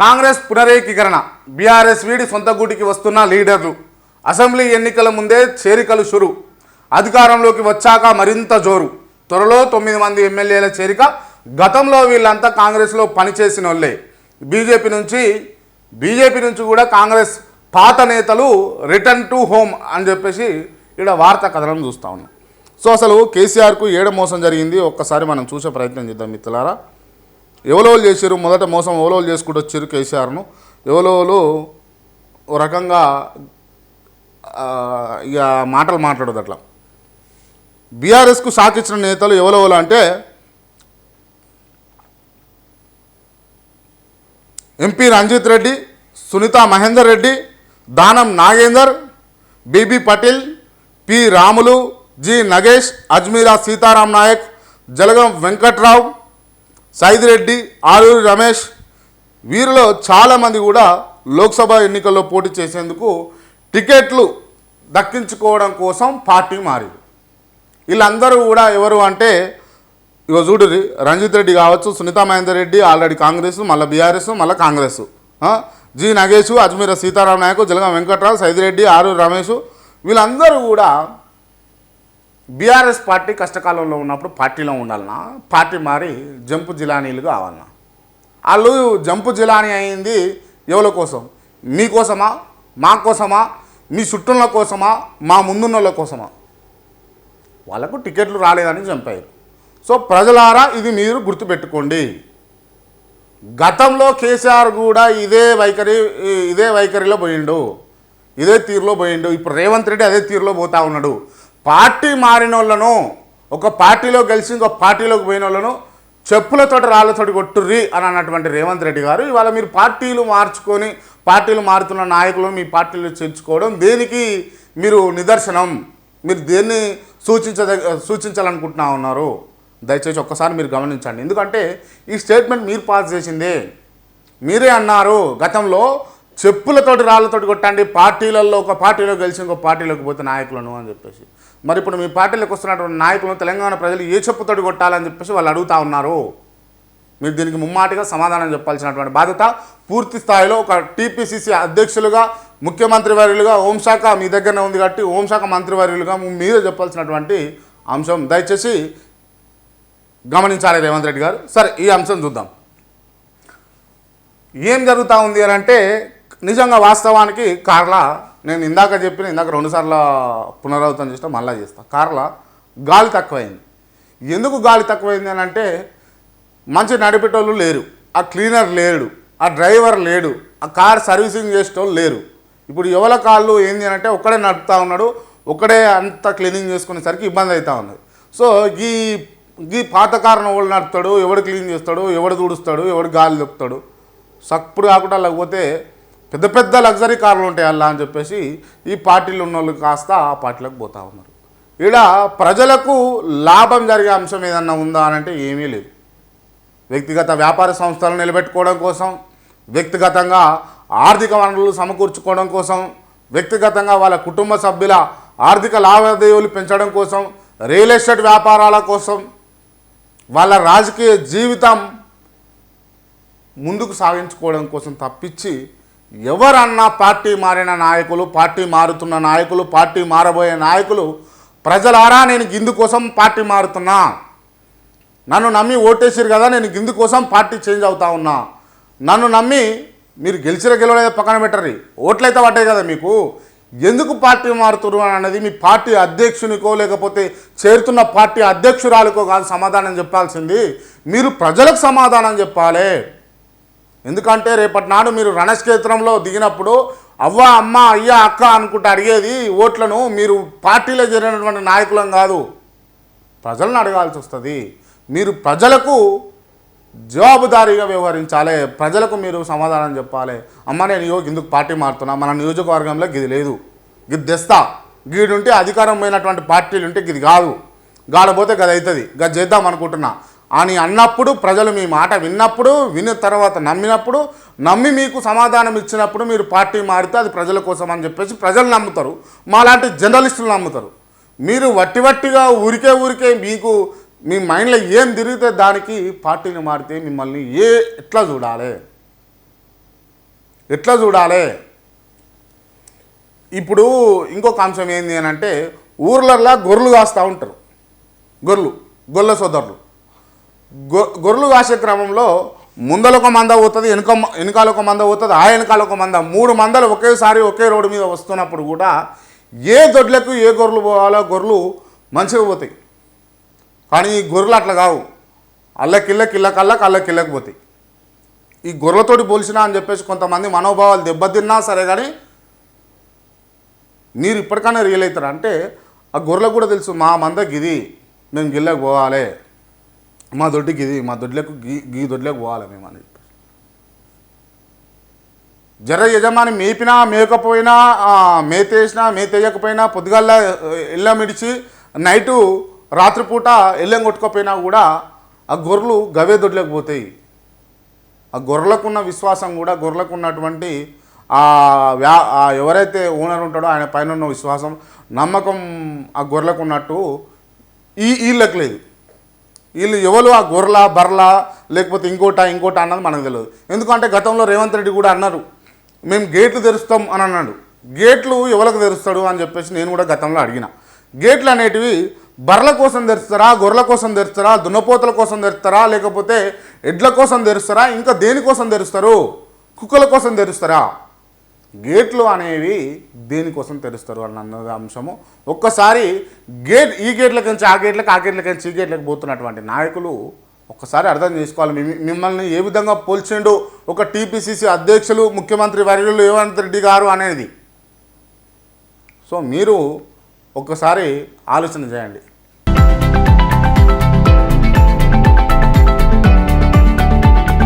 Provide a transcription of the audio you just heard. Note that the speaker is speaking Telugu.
కాంగ్రెస్ పునరేకీకరణ. బీఆర్ఎస్ వీడి సొంత గూటికి వస్తున్న లీడర్లు. అసెంబ్లీ ఎన్నికల ముందే చేరికలు షురు. అధికారంలోకి వచ్చాక మరింత జోరు. త్వరలో తొమ్మిది మంది ఎమ్మెల్యేల చేరిక. గతంలో వీళ్ళంతా కాంగ్రెస్లో పనిచేసిన వాళ్ళే బీజేపీ నుంచి బీజేపీ నుంచి కూడా కాంగ్రెస్ పాత నేతలు రిటర్న్ టు హోమ్ అని చెప్పేసి ఇక్కడ వార్తా కథనం చూస్తూ ఉన్నాం. సో అసలు కేసీఆర్కు ఏడ మోసం జరిగింది? ఒక్కసారి మనం చూసే ప్రయత్నం చేద్దాం మిత్రులారా. ఎవలోలు చేశారు మొదట మోసం ఎవలోలు చేసుకుంటూ వచ్చారు కేసీఆర్ను? ఎవలోలు ఓ రకంగా ఇక మాటలు మాట్లాడదు అట్లా. బీఆర్ఎస్కు షాక్ ఇచ్చిన నేతలు ఎవరెవరు అంటే MP Ranjith Reddy Sunitha Mahender Reddy Danam Nagender BB Patel P Ramulu G Nagesh Ajmeera Sitaram Naik Jalagam Venkatrao Saidireddy Aruri Ramesh వీరిలో చాలామంది కూడా లోక్సభ ఎన్నికల్లో పోటీ చేసేందుకు టికెట్లు దక్కించుకోవడం కోసం పార్టీ మారింది. వీళ్ళందరూ కూడా ఎవరు అంటే ఇక చూడు రంజిత్ రెడ్డి కావచ్చు సునీతా మహేందర్ రెడ్డి ఆల్రెడీ కాంగ్రెస్ మళ్ళీ బీఆర్ఎస్ మళ్ళీ కాంగ్రెస్. జి నగేష్ అజ్మీర సీతారాం నాయకు జలగం వెంకట్రావు సైదిరెడ్డి ఆరు రమేష్ వీళ్ళందరూ కూడా బీఆర్ఎస్ పార్టీ కష్టకాలంలో ఉన్నప్పుడు పార్టీలో ఉండాలన్నా పార్టీ మారి జంపు జిలానీలు కావాలన్నా వాళ్ళు జంపు జిలానీ అయింది ఎవరి కోసం? మీకోసమా మా కోసమా? మీ చుట్టూల కోసమా? మా ముందున్నోళ్ళ కోసమా? వాళ్ళకు టికెట్లు రాలేదని చంపారు. సో ప్రజలారా ఇది మీరు గుర్తుపెట్టుకోండి. గతంలో కేసీఆర్ కూడా ఇదే వైఖరి ఇదే వైఖరిలో పోయిండు. ఇదే తీరులో పోయిండు. ఇప్పుడు రేవంత్ రెడ్డి అదే తీరులో పోతా ఉన్నాడు. పార్టీ మారిన వాళ్ళను ఒక పార్టీలో గెలిచి ఇంకో పార్టీలోకి పోయిన వాళ్ళను చెప్పులతోటి రాళ్ళతోటి కొట్టుర్రి అని అన్నటువంటి రేవంత్ రెడ్డి గారు. ఇవాళ మీరు పార్టీలు మార్చుకొని పార్టీలు మారుతున్న నాయకులు మీ పార్టీలు చేర్చుకోవడం దేనికి మీరు నిదర్శనం? మీరు దేన్ని సూచించ సూచించాలనుకుంటున్నా ఉన్నారు? దయచేసి ఒక్కసారి మీరు గమనించండి. ఎందుకంటే ఈ స్టేట్మెంట్ మీరు పాస్ చేసిందే. మీరే అన్నారు గతంలో చెప్పులతోటి రాళ్ళతోటి కొట్టండి పార్టీలలో ఒక పార్టీలో గెలిచి ఇంకో పార్టీలోకి పోతే నాయకులను అని చెప్పేసి. మరి ఇప్పుడు మీ పార్టీలకు వస్తున్నటువంటి నాయకులను తెలంగాణ ప్రజలు ఏ చెప్పుతోటి కొట్టాలని చెప్పేసి వాళ్ళు అడుగుతా ఉన్నారు. మీరు దీనికి ముమ్మాటిగా సమాధానం చెప్పాల్సినటువంటి బాధ్యత పూర్తి స్థాయిలో ఒక టీపీసీసీ అధ్యక్షులుగా ముఖ్యమంత్రి వర్యులుగా హోంశాఖ మీ దగ్గరనే ఉంది కాబట్టి హోంశాఖ మంత్రివర్యులుగా మీరే చెప్పాల్సినటువంటి అంశం. దయచేసి గమనించాలి రేవంత్ రెడ్డి గారు. సరే ఈ అంశం చూద్దాం. ఏం జరుగుతూ ఉంది అని అంటే నిజంగా వాస్తవానికి కార్ల నేను ఇందాక చెప్పిన ఇందాక రెండుసార్లు పునరావృతం చేస్తా మళ్ళీ చేస్తాను కార్ల గాలి తక్కువైంది. ఎందుకు గాలి తక్కువైంది అని అంటే మంచి నడిపేటోళ్ళు లేరు. ఆ క్లీనర్ లేడు. ఆ డ్రైవర్ లేడు. ఆ కార్ సర్వీసింగ్ చేసేటోళ్ళు లేరు. ఇప్పుడు ఎవల కాళ్ళు ఏంది అని అంటే ఒక్కడే నడుపుతూ ఉన్నాడు. ఒక్కడే అంత క్లీనింగ్ చేసుకునేసరికి ఇబ్బంది అవుతా ఉన్నది సో ఈ ఈ పాత కారును ఎవడు నడుపుతాడు ఎవడు క్లీన్ చేస్తాడు ఎవడు తుడుస్తాడు ఎవడు గాలి దొక్కుతాడు సప్పుడు కాకుండా లేకపోతే పెద్ద పెద్ద లగ్జరీ కార్లు ఉంటాయి అలా అని చెప్పేసి ఈ పార్టీలు ఉన్న వాళ్ళు కాస్త ఆ పార్టీలకు పోతా ఉన్నారు. ఇక్కడ ప్రజలకు లాభం జరిగే అంశం ఏదన్నా ఉందా అని అంటే ఏమీ లేదు. వ్యక్తిగత వ్యాపార సంస్థలను నిలబెట్టుకోవడం కోసం వ్యక్తిగతంగా ఆర్థిక వనరులు సమకూర్చుకోవడం కోసం వ్యక్తిగతంగా వాళ్ళ కుటుంబ సభ్యుల ఆర్థిక లావాదేవీలు పెంచడం కోసం రియల్ ఎస్టేట్ వ్యాపారాల కోసం వాళ్ళ రాజకీయ జీవితం ముందుకు సాగించుకోవడం కోసం తప్పించి ఎవరన్నా పార్టీ మారిన నాయకులు పార్టీ మారుతున్న నాయకులు పార్టీ మారబోయే నాయకులు ప్రజలారా నేను గిందు కోసం పార్టీ మారుతున్నా. నన్ను నమ్మి ఓటేసిరు కదా నేను గిందు కోసం పార్టీ చేంజ్ అవుతా ఉన్నా. నన్ను నమ్మి మీరు గెలిచిన గెలవలేదు పక్కన పెట్టరు ఓట్లయితే పడ్డాయి కదా మీకు. ఎందుకు పార్టీ మారుతురు అనేది అన్నది మీ పార్టీ అధ్యక్షునికో లేకపోతే చేరుతున్న పార్టీ అధ్యక్షురాలకో కాదు సమాధానం చెప్పాల్సింది. మీరు ప్రజలకు సమాధానం చెప్పాలి. ఎందుకంటే రేపటి నాడు మీరు రణక్షేత్రంలో దిగినప్పుడు అవ్వ అమ్మ అయ్య అక్క అనుకుంటూ అడిగేది ఓట్లను మీరు పార్టీలో జరిగినటువంటి నాయకులం కాదు. ప్రజలను అడగాల్సి వస్తుంది. మీరు ప్రజలకు జవాబుదారీగా వ్యవహరించాలి. ప్రజలకు మీరు సమాధానం చెప్పాలి. అమ్మ నేను ఇగో ఇందుకు పార్టీ మారుతున్నా? మన నియోజకవర్గంలో గిది లేదు. గిది తెస్తా. గీడుంటే అధికారం పోయినటువంటి పార్టీలు ఉంటే గిది కాదు. గాడపోతే గది అవుతుంది గది చేద్దాం అనుకుంటున్నా. అని అన్నప్పుడు ప్రజలు మీ మాట విన్నప్పుడు విన్న తర్వాత నమ్మినప్పుడు నమ్మి మీకు సమాధానం ఇచ్చినప్పుడు మీరు పార్టీ మారితే అది ప్రజల కోసం అని చెప్పేసి ప్రజలు నమ్ముతారు. మాలాంటి జర్నలిస్టులు నమ్ముతారు. మీరు వట్టి వట్టిగా ఊరికే ఊరికే మీకు మీ మైండ్లో ఏం తిరిగితే దానికి పార్టీని మారితే మిమ్మల్ని ఏ ఎట్లా చూడాలి? ఎట్లా చూడాలి? ఇప్పుడు ఇంకొక అంశం ఏంది అని అంటే ఊర్లల్లో గొర్రెలు కాస్తూ ఉంటారు. గొర్రెలు గొర్రెల సోదరులు. గొ గొర్రెలు కాసే క్రమంలో ముందల ఒక మంద పోతుంది వెనుక వెనకాల ఒక మంద పోతుంది ఆ వెనకాల ఒక మంద. మూడు మందలు ఒకేసారి ఒకే రోడ్డు మీద వస్తున్నప్పుడు కూడా ఏ దొడ్లకు ఏ గొర్రెలు పోవాలో గొర్రెలు మంచిగా పోతాయి. కానీ ఈ గొర్రెలు అట్లా కావు. అల్లకిల్లకి కిల్ల అల్లకిల్లకి పోతాయి. ఈ గొర్రెలతోటి పోల్చినా అని చెప్పేసి కొంతమంది మనోభావాలు దెబ్బతిన్నా సరే కానీ మీరు ఇప్పటికైనా రియల్ అవుతారు అంటే ఆ గొర్రెలకు కూడా తెలుసు మా మంద గిది మేము గిల్లకి పోవాలి. మా దొడ్డికి ఇది మా దొడ్లకు గీ గీ దొడ్లకు పోవాలి మేము అని చెప్పేసి. జర యజమాని మేపినా మేకపోయినా మేతేసినా మేతేయకపోయినా పొద్దుగాల ఇళ్ళ మిడిచి నైటు రాత్రిపూట ఇళ్ళం కొట్టుకపోయినా కూడా ఆ గొర్రెలు గవే దొడ్లకు పోతాయి. ఆ గొర్రెలకున్న విశ్వాసం కూడా గొర్రెలకు ఉన్నటువంటి ఆ వ్యా ఎవరైతే ఓనర్ ఉంటాడో ఆయన పైన ఉన్న విశ్వాసం నమ్మకం ఆ గొర్రెలకు ఉన్నట్టు ఈ వీళ్ళకి లేదు. వీళ్ళు ఎవరు ఆ గొర్రెల బర్ల లేకపోతే ఇంకోట ఇంకోట అన్నది మనకు తెలియదు. ఎందుకంటే గతంలో రేవంత్ రెడ్డి కూడా అన్నారు మేము గేట్లు తెరుస్తాం అని అన్నాడు. గేట్లు ఎవరికి తెరుస్తాడు? అని చెప్పేసి నేను కూడా గతంలో అడిగిన. గేట్లు అనేటివి బర్రెల కోసం తెరుస్తారా గొర్రెల కోసం తెరుస్తారా దున్నపోతల కోసం తెరుస్తారా లేకపోతే ఎడ్ల కోసం తెరుస్తారా ఇంకా దేనికోసం తెరుస్తారు? కుక్కల కోసం తెరుస్తారా? గేట్లు అనేవి దేనికోసం తెరుస్తారు అని అన్నది అంశము. ఒక్కసారి గేట్ ఈ గేట్లకి నుంచి ఆ గేట్లకు ఆ గేట్లకి నుంచి ఈ గేట్లకు పోతున్నటువంటి నాయకులు ఒక్కసారి అర్థం చేసుకోవాలి. మిమ్మల్ని ఏ విధంగా పోల్చిండు? ఒక టీపీసీసీ అధ్యక్షులు ముఖ్యమంత్రి వర్యులు రేవంత్ రెడ్డి గారు అనేది. సో మీరు ఒక్కసారి ఆలోచన చేయండి.